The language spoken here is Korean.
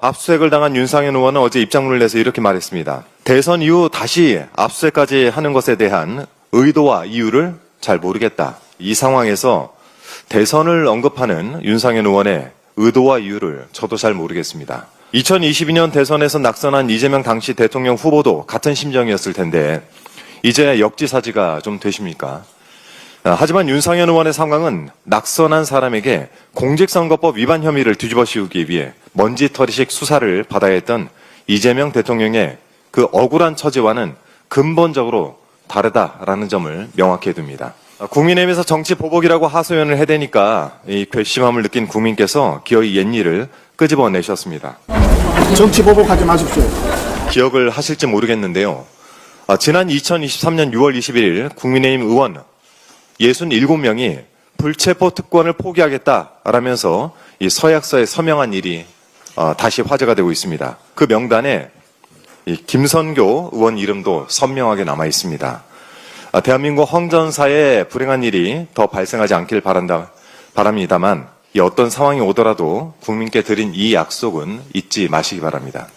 압수수색을 당한 윤상현 의원은 어제 입장문을 내서 이렇게 말했습니다. 대선 이후 다시 압수수색까지 하는 것에 대한 의도와 이유를 잘 모르겠다. 이 상황에서 대선을 언급하는 윤상현 의원의 의도와 이유를 저도 잘 모르겠습니다. 2022년 대선에서 낙선한 이재명 당시 대통령 후보도 같은 심정이었을 텐데 이제 역지사지가 좀 되십니까? 아, 하지만 윤상현 의원의 상황은 낙선한 사람에게 공직선거법 위반 혐의를 뒤집어 씌우기 위해 먼지털이식 수사를 받아야 했던 이재명 대통령의 그 억울한 처지와는 근본적으로 다르다라는 점을 명확히 해둡니다. 아, 국민의힘에서 정치 보복이라고 하소연을 해대니까 이 괘씸함을 느낀 국민께서 기어이 옛 일을 끄집어내셨습니다. 정치 보복하지 마십시오. 기억을 하실지 모르겠는데요. 아, 지난 2023년 6월 21일 국민의힘 의원 67명이 불체포 특권을 포기하겠다라면서 이 서약서에 서명한 일이 어, 다시 화제가 되고 있습니다. 그 명단에 이 김선교 의원 이름도 선명하게 남아 있습니다. 아, 대한민국 헌전사에 불행한 일이 더 발생하지 않길 바란다, 바랍니다만 이 어떤 상황이 오더라도 국민께 드린 이 약속은 잊지 마시기 바랍니다.